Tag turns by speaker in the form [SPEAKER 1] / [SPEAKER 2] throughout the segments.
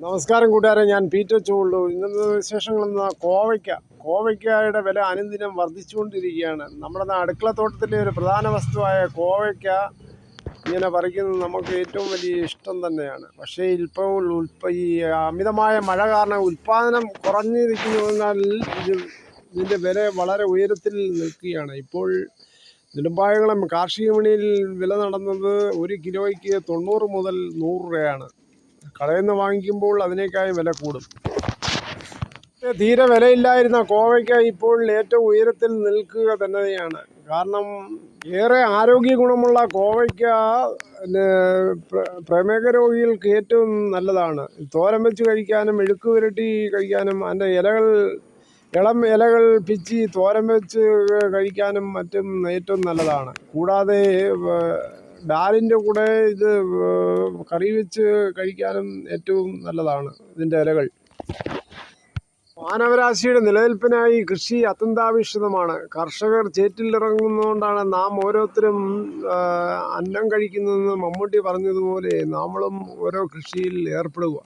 [SPEAKER 1] നമസ്കാരം കൂട്ടുകാരെ ഞാൻ പീറ്റർ ചൂള്ളു ഇന്നത്തെ വിശേഷങ്ങളെന്ന കോവയ്ക്ക. കോവയ്ക്കയുടെ വില അനുദിനം വർദ്ധിച്ചുകൊണ്ടിരിക്കുകയാണ്. നമ്മുടെ അടുക്കളത്തോട്ടത്തിലെ ഒരു പ്രധാന വസ്തുവായ കോവയ്ക്ക ഇങ്ങനെ പറിക്കുന്നത് നമുക്ക് ഏറ്റവും വലിയ ഇഷ്ടം തന്നെയാണ്. പക്ഷേ ഇപ്പോൾ ഉൽപ്പ ഈ അമിതമായ മഴ കാരണം ഉൽപ്പാദനം കുറഞ്ഞിരിക്കുന്നതിനാൽ ഇത് ഇതിന്റെ വില വളരെ ഉയരത്തിൽ നിൽക്കുകയാണ്. ഇപ്പോൾ നെടുമ്പായകുളം കാർഷിക വിപണിയിൽ വില നടന്നത് ഒരു കിലോയ്ക്ക് തൊണ്ണൂറ് മുതൽ നൂറ് രൂപയാണ്. കടയിൽ നിന്ന് വാങ്ങിക്കുമ്പോൾ അതിനേക്കാൾ വില കൂടും. തീരെ വിലയില്ലായിരുന്ന കോവയ്ക്ക ഇപ്പോൾ ഏറ്റവും ഉയരത്തിൽ നിൽക്കുക തന്നെയാണ്. കാരണം ഏറെ ആരോഗ്യ ഗുണമുള്ള കോവയ്ക്ക പ്രമേഹ രോഗികൾക്ക് ഏറ്റവും നല്ലതാണ്. തോരൻ വെച്ച് കഴിക്കാനും മെഴുക്ക് പുരട്ടി കഴിക്കാനും അതിന്റെ ഇലകൾ ഇളം ഇലകൾ പിച്ചി തോരൻ വെച്ച് കഴിക്കാനും മറ്റും ഏറ്റവും നല്ലതാണ്. കൂടാതെ ഡാലിന്റെ കൂടെ ഇത് കറി വെച്ച് കഴിക്കാനും ഏറ്റവും നല്ലതാണ് ഇതിന്റെ ഇലകൾ. മാനവരാശിയുടെ നിലനിൽപ്പിനായി കൃഷി അത്യന്താപേക്ഷിതമാണ്. കർഷകർ ചേറ്റിലിറങ്ങുന്നതുകൊണ്ടാണ് നാം ഓരോരുത്തരും അന്നം കഴിക്കുന്നതെന്ന് മമ്മൂട്ടി പറഞ്ഞതുപോലെ നമ്മളും ഓരോ കൃഷിയിൽ ഏർപ്പെടുക.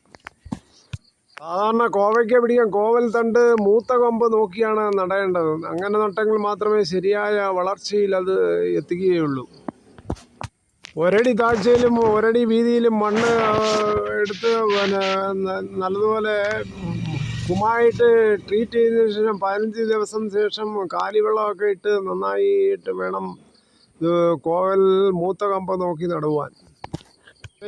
[SPEAKER 1] സാധാരണ കോവയ്ക്ക പിടിക്കാൻ കോവൽ തണ്ട് മൂത്ത കൊമ്പ് നോക്കിയാണ് നടേണ്ടത് അങ്ങനെ നട്ടെങ്കിൽ മാത്രമേ ശരിയായ വളർച്ചയിൽ അത് എത്തുകയുള്ളൂ. ഒരടി താഴ്ചയിലും ഒരടി വീതിയിലും മണ്ണ് എടുത്ത് പിന്നെ നല്ലതുപോലെ കുമായിട്ട് ട്രീറ്റ് ചെയ്തതിന് ശേഷം പതിനഞ്ച് ദിവസം ശേഷം കാലിവെള്ളമൊക്കെ ഇട്ട് നന്നായിട്ട് വേണം ഇത് കോവൽ മൂത്ത കമ്പ നോക്കി നടുവാൻ.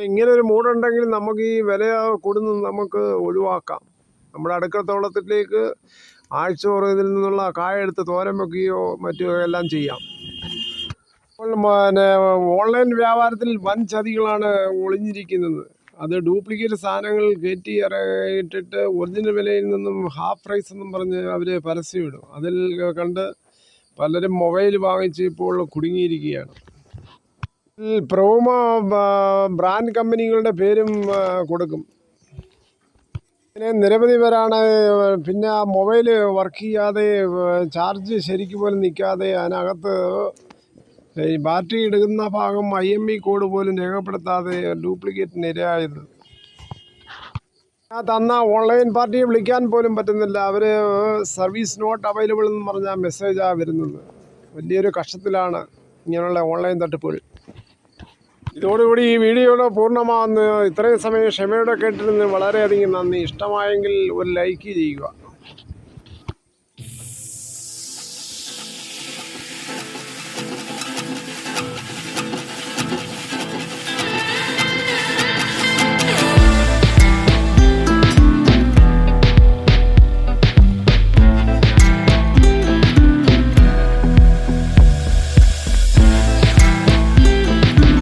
[SPEAKER 1] ഇങ്ങനെ ഒരു മൂടുണ്ടെങ്കിൽ നമുക്ക് ഈ വില കൂടുന്നത് നമുക്ക് ഒഴിവാക്കാം. നമ്മുടെ അടുക്കളത്തോളത്തിലേക്ക് ആഴ്ച ഇതിൽ നിന്നുള്ള കായ എടുത്ത് തോരൻ വെക്കുകയോ മറ്റോ എല്ലാം ചെയ്യാം. പിന്നെ ഓൺലൈൻ വ്യാപാരത്തിൽ വൻ ചതികളാണ് ഒളിഞ്ഞിരിക്കുന്നത്. അത് ഡ്യൂപ്ലിക്കേറ്റ് സാധനങ്ങൾ കയറ്റി ഇറങ്ങിയിട്ടിട്ട് ഒറിജിനൽ വിലയിൽ നിന്നും ഹാഫ് പ്രൈസ് എന്നും പറഞ്ഞ് അവർ പരസ്യമിടും അതിൽ കണ്ട് പലരും മൊബൈൽ വാങ്ങിച്ച് ഇപ്പോൾ കുടുങ്ങിയിരിക്കുകയാണ്. പ്രോമ ബ്രാൻഡ് കമ്പനികളുടെ പേരും കൊടുക്കും. പിന്നെ നിരവധി പേരാണ് പിന്നെ മൊബൈൽ വർക്ക് ചെയ്യാതെ ചാർജ് ശരിക്ക് പോലും നിൽക്കാതെ അതിനകത്ത് ഈ ബാറ്ററി ഇടുന്ന ഭാഗം ഐ എം ഇ കോഡ് പോലും രേഖപ്പെടുത്താതെ ഡ്യൂപ്ലിക്കേറ്റിന് ഇരയായത്. തന്ന ഓൺലൈൻ പാർട്ടിയെ വിളിക്കാൻ പോലും പറ്റുന്നില്ല. അവർ സർവീസ് നോട്ട് അവൈലബിൾ എന്ന് പറഞ്ഞ മെസ്സേജാണ് വരുന്നത്. വലിയൊരു കഷ്ടത്തിലാണ് ഇങ്ങനെയുള്ള ഓൺലൈൻ തട്ടിപ്പുകൾ. ഇതോടുകൂടി ഈ വീഡിയോയുടെ പൂർണമാകുന്നു ഇത്രയും സമയം ക്ഷമയോടെ കേട്ടിരുന്ന് വളരെയധികം നന്ദി. ഇഷ്ടമായെങ്കിൽ ഒരു ലൈക്ക് ചെയ്യുക.